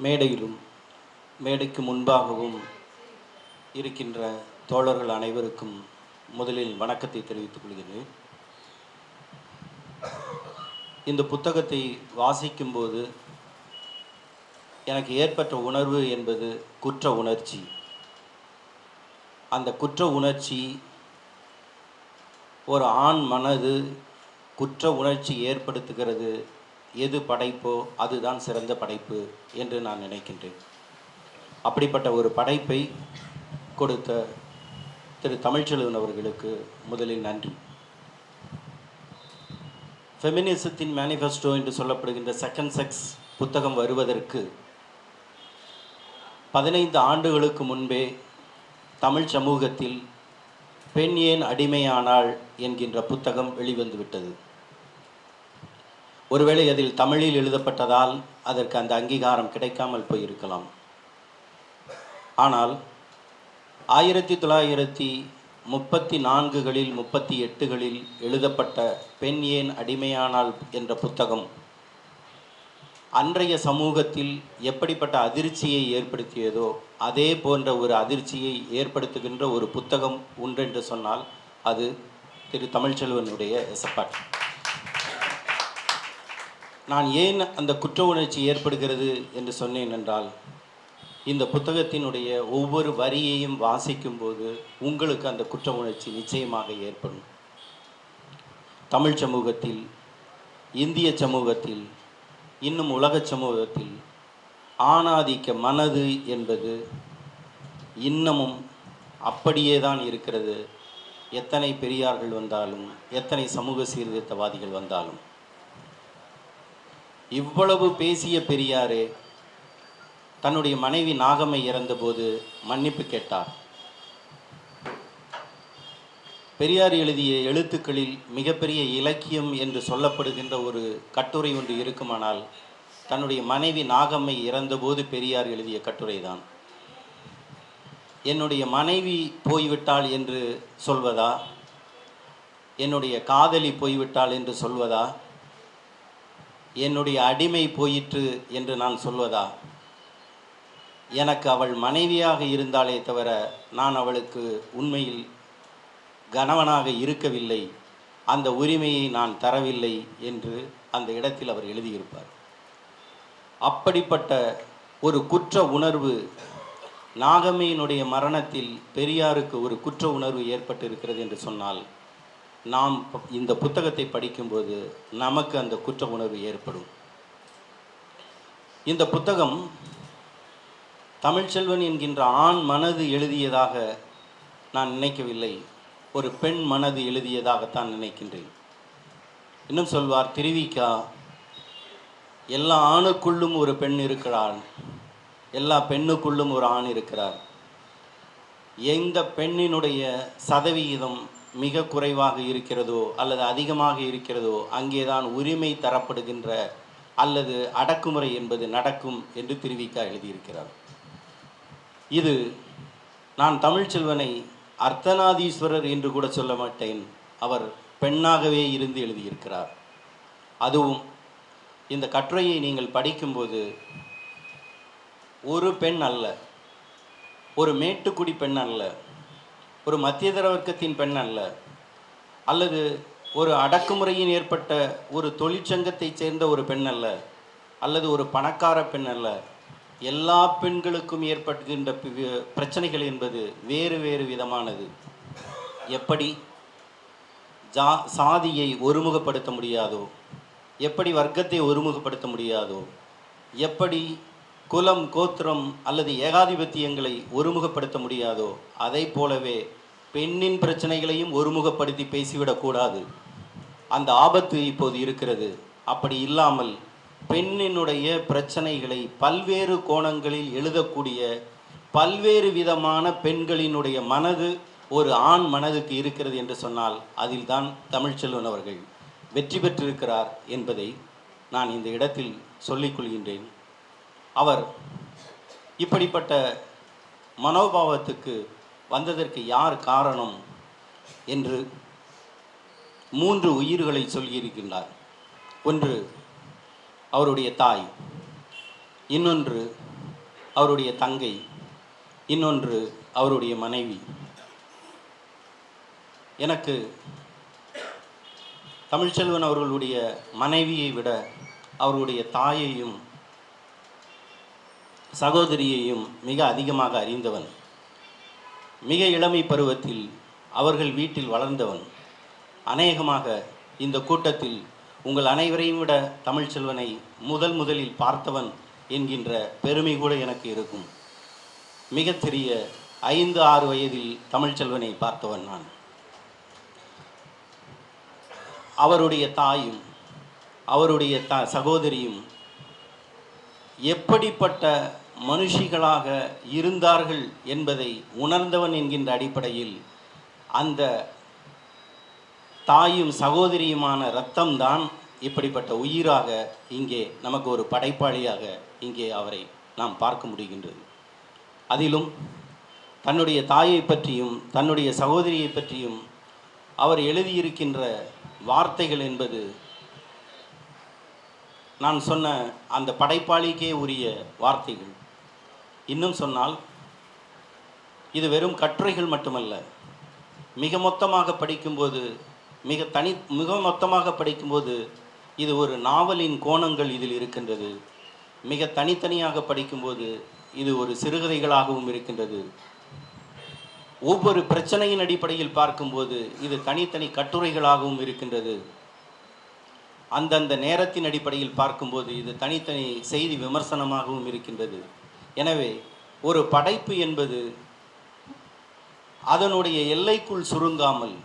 மேடையிலும் மேடைக்கு முன்பாகவும் இருக்கின்ற தோழர்கள் அனைவருக்கும் முதலில் வணக்கத்தை தெரிவித்துக் கொள்கிறேன். இந்த புத்தகத்தை வாசிக்கும்போது எனக்கு ஏற்பட்ட உணர்வு என்பது குற்ற உணர்ச்சி. அந்த குற்ற உணர்ச்சி ஒரு ஆண் மனது குற்ற உணர்ச்சி ஏற்படுத்துகிறது எது படைப்போ அதுதான் சிறந்த படைப்பு என்று நான் நினைக்கின்றேன். அப்படிப்பட்ட ஒரு படைப்பை கொடுத்த திரு தமிழ்ச்செல்வன் அவர்களுக்கு முதலில் நன்றி. ஃபெமினிசத்தின் மேனிஃபெஸ்டோ என்று சொல்லப்படுகின்ற செகண்ட் செக்ஸ் புத்தகம் வருவதற்கு பதினைந்து ஆண்டுகளுக்கு முன்பே தமிழ் சமூகத்தில் பெண் ஏன் அடிமையானாள் என்கின்ற புத்தகம் வெளிவந்துவிட்டது. ஒருவேளை அதில் தமிழில் எழுதப்பட்டதால் அதற்கு அந்த அங்கீகாரம் கிடைக்காமல் போயிருக்கலாம். ஆனால் ஆயிரத்தி தொள்ளாயிரத்தி முப்பத்தி நான்குகளில் முப்பத்தி எட்டுகளில் எழுதப்பட்ட பெண் ஏன் அடிமையானால் என்ற புத்தகம் அன்றைய சமூகத்தில் எப்படிப்பட்ட அதிர்ச்சியை ஏற்படுத்தியதோ அதே போன்ற ஒரு அதிர்ச்சியை ஏற்படுத்துகின்ற ஒரு புத்தகம் உண்டென்று சொன்னால் அது திரு தமிழ்ச்செல்வனுடைய எசப்பாட் நான் ஏன் அந்த குற்ற உணர்ச்சி ஏற்படுகிறது என்று சொன்னேன் என்றால் இந்த புத்தகத்தினுடைய ஒவ்வொரு வரியையும் வாசிக்கும்போது உங்களுக்கு அந்த குற்ற உணர்ச்சி நிச்சயமாக ஏற்படும். தமிழ் சமூகத்தில் இந்திய சமூகத்தில் இன்னும் உலக சமூகத்தில் ஆணாதிக்க மனது என்பது இன்னமும் அப்படியே தான் இருக்கிறது. எத்தனை பெரியார்கள் வந்தாலும் எத்தனை சமூக சீர்திருத்தவாதிகள் வந்தாலும். இவ்வளவு பேசிய பெரியாரே தன்னுடைய மனைவி நாகம்மை இறந்தபோது மன்னிப்பு கேட்டார். பெரியார் எழுதிய எழுத்துக்களில் மிகப்பெரிய இலக்கியம் என்று சொல்லப்படுகின்ற ஒரு கட்டுரை ஒன்று இருக்குமானால் தன்னுடைய மனைவி நாகம்மை இறந்தபோது பெரியார் எழுதிய கட்டுரைதான். என்னுடைய மனைவி போய்விட்டாள் என்று சொல்வதா? என்னுடைய காதலி போய்விட்டாள் என்று சொல்வதா? என்னுடைய அடிமை போயிற்று என்று நான் சொல்வதா? எனக்கு அவள் மனைவியாக இருந்தாலே தவிர நான் அவளுக்கு உண்மையில் கணவனாக இருக்கவில்லை. அந்த உரிமையை நான் தரவில்லை என்று அந்த இடத்தில் அவர் எழுதியிருப்பார். அப்படிப்பட்ட ஒரு குற்ற உணர்வு நாகம்மையினுடைய மரணத்தில் பெரியாருக்கு ஒரு குற்ற உணர்வு ஏற்பட்டிருக்கிறது என்று சொன்னால் நாம் இந்த புத்தகத்தை படிக்கும்போது நமக்கு அந்த குற்ற உணர்வு ஏற்படும். இந்த புத்தகம் தமிழ்ச்செல்வன் என்கின்ற ஆண் மனது எழுதியதாக நான் நினைக்கவில்லை. ஒரு பெண் மனது எழுதியதாகத்தான் நினைக்கின்றேன். இன்னும் சொல்வார் திருவிக்கா எல்லா ஆணுக்குள்ளும் ஒரு பெண் இருக்கிறாள். எல்லா பெண்ணுக்குள்ளும் ஒரு ஆண் இருக்கிறார். எந்த பெண்ணினுடைய சதவிகிதம் மிக குறைவாக இருக்கிறதோ அல்லது அதிகமாக இருக்கிறதோ அங்கேதான் உரிமை தரப்படுகின்ற அல்லது அடக்குமுறை என்பது நடக்கும் என்று திருவிக்கா எழுதியிருக்கிறார். இது நான் தமிழ்ச்செல்வனை அர்த்தநாதீஸ்வரர் என்று கூட சொல்ல மாட்டேன். அவர் பெண்ணாகவே இருந்து எழுதியிருக்கிறார். அதுவும் இந்த கட்டுரையை நீங்கள் படிக்கும்போது ஒரு பெண் அல்ல ஒரு மேட்டுக்குடி பெண் அல்ல ஒரு மத்தியதர வர்க்கத்தின் பெண் அல்ல அல்லது ஒரு அடக்குமுறையின் ஏற்பட்ட ஒரு தொழிற்சங்கத்தைச் சேர்ந்த ஒரு பெண் அல்ல அல்லது ஒரு பணக்கார பெண் அல்ல. எல்லா பெண்களுக்கும் ஏற்படுகின்ற பிரச்சனைகள் என்பது வேறு வேறு விதமானது. எப்படி ஜா சாதியை ஒருமுகப்படுத்த முடியாதோ எப்படி வர்க்கத்தை ஒருமுகப்படுத்த முடியாதோ எப்படி குலம் கோத்திரம் அல்லது ஏகாதிபத்தியங்களை ஒருமுகப்படுத்த முடியாதோ அதை போலவே பெண்ணின் பிரச்சனைகளையும் ஒருமுகப்படுத்தி பேசிவிடக்கூடாது. அந்த ஆபத்து இப்போது இருக்கிறது. அப்படி இல்லாமல் பெண்ணினுடைய பிரச்சனைகளை பல்வேறு கோணங்களில் எழுதக்கூடிய பல்வேறு விதமான பெண்களினுடைய மனது ஒரு ஆண் மனதுக்கு இருக்கிறது என்று சொன்னால் அதில்தான் தமிழ்ச்செல்வன் அவர்கள் வெற்றி பெற்றிருக்கிறார் என்பதை நான் இந்த இடத்தில் சொல்லிக்கொள்கின்றேன் அவர் இப்படிப்பட்ட மனோபாவத்துக்கு வந்ததற்கு யார் காரணம் என்று மூன்று உயிர்களை சொல்லியிருக்கின்றார். ஒன்று அவருடைய தாய் இன்னொன்று அவருடைய தங்கை இன்னொன்று அவருடைய மனைவி. எனக்கு தமிழ்ச்செல்வன் அவர்களுடைய மனைவியை விட அவருடைய தாயையும் சகோதரியையும் மிக அதிகமாக அறிந்தவன். மிக இளமை பருவத்தில் அவர்கள் வீட்டில் வளர்ந்தவன். அநேகமாக இந்த கூட்டத்தில் உங்கள் அனைவரையும் விட தமிழ்ச்செல்வனை முதல் முதலில் பார்த்தவன் என்கின்ற பெருமை கூட எனக்கு இருக்கும். மிகச் சிறிய ஐந்து ஆறு வயதில் தமிழ்ச்செல்வனை பார்த்தவன் நான். அவருடைய தாயும் அவருடைய த சகோதரியும் எப்படிப்பட்ட மனுஷிகளாக இருந்தார்கள் என்பதை உணர்ந்தவன் என்கின்ற அடிப்படையில் அந்த தாயும் சகோதரியுமான இரத்தம்தான் இப்படிப்பட்ட உயிராக இங்கே நமக்கு ஒரு படைப்பாளியாக இங்கே அவரை நாம் பார்க்க முடிகின்றது. அதிலும் தன்னுடைய தாயை பற்றியும் தன்னுடைய சகோதரியை பற்றியும் அவர் எழுதியிருக்கின்ற வார்த்தைகள் என்பது நான் சொன்ன அந்த படைப்பாளிக்கே உரிய வார்த்தைகள். இன்னும் சொன்னால் இது வெறும் கட்டுரைகள் மட்டுமல்ல. மிக மொத்தமாக படிக்கும்போது மிக தனி மிக மொத்தமாக படிக்கும்போது இது ஒரு நாவலின் கோணங்கள் இதில் இருக்கின்றது. மிக தனித்தனியாக படிக்கும்போது இது ஒரு சிறுகதைகளாகவும் இருக்கின்றது. ஒவ்வொரு பிரச்சனையின் அடிப்படையில் பார்க்கும்போது இது தனித்தனி கட்டுரைகளாகவும் இருக்கின்றது. அந்தந்த நேரத்தின் அடிப்படையில் பார்க்கும்போது இது தனித்தனி செய்தி விமர்சனமாகவும் இருக்கின்றது. எனவே ஒரு படைப்பு என்பது அதனுடைய எல்லைக்குள் சுருங்காமல்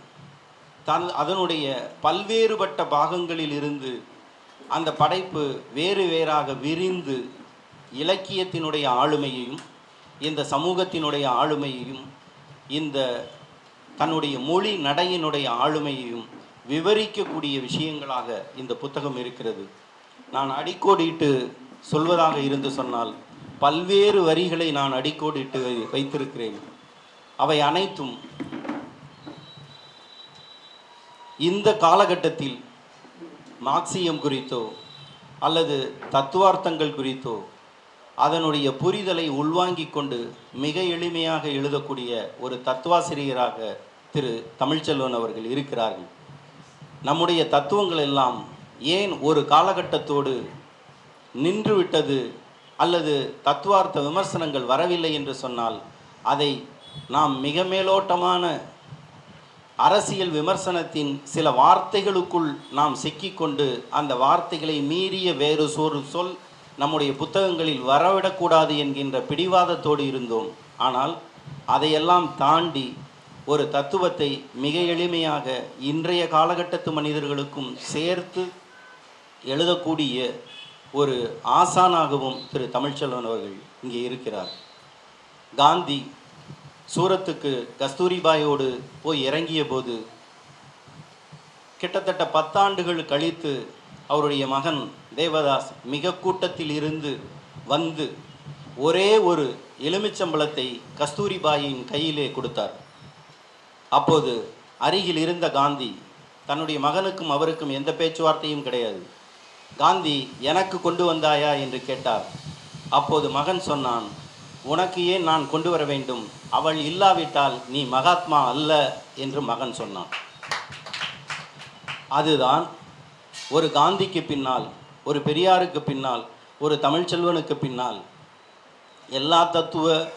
தன் அதனுடைய பல்வேறுபட்ட பாகங்களில் இருந்து அந்த படைப்பு வேறு வேறாக விரிந்து இலக்கியத்தினுடைய ஆளுமையையும் இந்த சமூகத்தினுடைய ஆளுமையையும் இந்த தன்னுடைய மொழி நடையினுடைய ஆளுமையையும் விவரிக்கக்கூடிய விஷயங்களாக இந்த புத்தகம் இருக்கிறது. நான் அடிக்கோடிட்டு சொல்வதாக இருந்து சொன்னால் பல்வேறு வரிகளை நான் அடிக்கோடிட்டு வை- வைத்திருக்கிறேன். அவை அனைத்தும் இந்த காலகட்டத்தில் மார்க்சியம் குறித்தோ அல்லது தத்துவார்த்தங்கள் குறித்தோ அதனுடைய புரிதலை உள்வாங்கிக் கொண்டு மிக எளிமையாக எழுதக்கூடிய ஒரு தத்துவாசிரியராக திரு தமிழ்ச்செல்வன் அவர்கள் இருக்கிறார்கள். நம்முடைய தத்துவங்கள் எல்லாம் ஏன் ஒரு காலகட்டத்தோடு நின்றுவிட்டது அல்லது தத்துவார்த்த விமர்சனங்கள் வரவில்லை என்று சொன்னால் அதை நாம் மிக மேலோட்டமான அரசியல் விமர்சனத்தின் சில வார்த்தைகளுக்குள் நாம் சிக்கிக்கொண்டு அந்த வார்த்தைகளை மீறிய வேறு சொல் சொல் நம்முடைய புத்தகங்களில் வரவிடக்கூடாது என்கின்ற பிடிவாதத்தோடு இருந்தோம். ஆனால் அதையெல்லாம் தாண்டி ஒரு தத்துவத்தை மிக எளிமையாக இன்றைய காலகட்டத்து மனிதர்களுக்கும் சேர்த்து எழுதக்கூடிய ஒரு ஆசானாகவும் திரு தமிழ்ச்செல்வன் அவர்கள் இங்கே இருக்கிறார். காந்தி சூரத்துக்கு கஸ்தூரிபாயோடு போய் இறங்கிய போது கிட்டத்தட்ட பத்தாண்டுகள் கழித்து அவருடைய மகன் தேவதாஸ் மிக கூட்டத்தில் இருந்து வந்து ஒரே ஒரு எலுமிச்சம்பளத்தை கஸ்தூரிபாயின் கையிலே கொடுத்தார். அப்போது அருகில் இருந்த காந்தி தன்னுடைய மகனுக்கும் அவருக்கும் எந்த பேச்சுவார்த்தையும் கிடையாது. காந்தி எனக்கு கொண்டு வந்தாயா? என்று கேட்டார். அப்போது மகன் சொன்னான் உனக்கு ஏன் நான் கொண்டு வர வேண்டும்? அவள் இல்லாவிட்டால் நீ மகாத்மா அல்ல என்று மகன் சொன்னான். அதுதான் ஒரு காந்திக்கு பின்னால் ஒரு பெரியாருக்கு பின்னால் ஒரு தமிழ்ச்செல்வனுக்கு பின்னால் எல்லா தத்துவ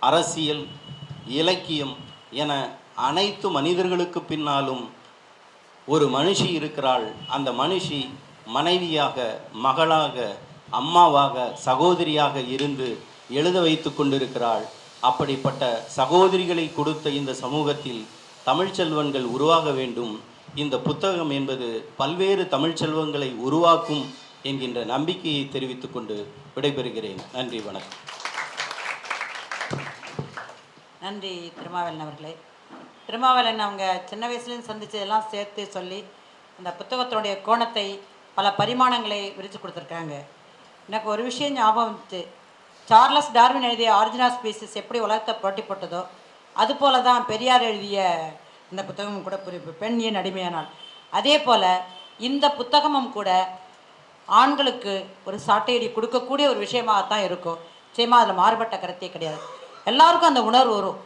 அரசியல் இலக்கியம் என அனைத்து மனிதர்களுக்கு பின்னாலும் ஒரு மனுஷி இருக்கிறாள். அந்த மனுஷி மனைவியாக மகளாக அம்மாவாக சகோதரியாக இருந்து எழுத வைத்து கொண்டிருக்கிறாள். அப்படிப்பட்ட சகோதரிகளை கொடுத்த இந்த சமூகத்தில் தமிழ்ச்செல்வன்கள் உருவாக வேண்டும். இந்த புத்தகம் என்பது பல்வேறு தமிழ்ச்செல்வங்களை உருவாக்கும் என்கின்ற நம்பிக்கையை தெரிவித்துக் கொண்டு விடைபெறுகிறேன். நன்றி வணக்கம். நன்றி திருமாவளன் அவர்களே. திருமாவளன் அவங்க சின்ன வயசுலேருந்து சந்தித்ததெல்லாம் சேர்த்து சொல்லி அந்த புத்தகத்தினுடைய கோணத்தை பல பரிமாணங்களை விரித்து கொடுத்துருக்காங்க. எனக்கு ஒரு விஷயம் ஞாபகம் வந்துச்சு. சார்லஸ் டார்வின் எழுதிய ஆரிஜினா ஸ்பீசிஸ் எப்படி உலகத்தை புரட்டி போட்டதோ அதுபோல தான் பெரியார் எழுதிய இந்த புத்தகமும் கூட புரிப்பு பெண் ஏன் அடிமையானாள்? அதே போல் இந்த புத்தகமும் கூட ஆண்களுக்கு ஒரு சாட்டையடி கொடுக்கக்கூடிய ஒரு விஷயமாகத்தான் இருக்கும். நிச்சயமாக அதில் மாறுபட்ட கருத்தே கிடையாது. எல்லாருக்கும் அந்த உணர்வு வரும்.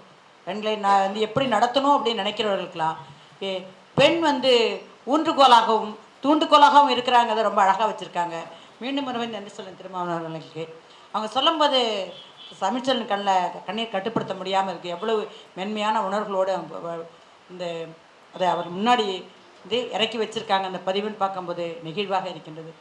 பெண்களை நான் வந்து எப்படி நடத்தணும் அப்படின்னு நினைக்கிறவர்களுக்கெல்லாம் ஏ, பெண் வந்து ஊன்றுகோலாகவும் தூண்டுகோலாகவும் இருக்கிறாங்க அதை ரொம்ப அழகாக வச்சுருக்காங்க. மீண்டும் ஒருவன் நன்றி சொல்லுங்க திருமாவளவர்களுக்கு. அவங்க சொல்லும்போது சமிச்சலன் கண்ணில் கண்ணீர் கட்டுப்படுத்த முடியாமல் இருக்குது எவ்வளவு மென்மையான உணர்வுகளோடு அவங்க இந்த அதை அவர் முன்னாடி இது இறக்கி வச்சுருக்காங்க. அந்த பதிவுன்னு பார்க்கும்போது நெகிழ்வாக இருக்கின்றது.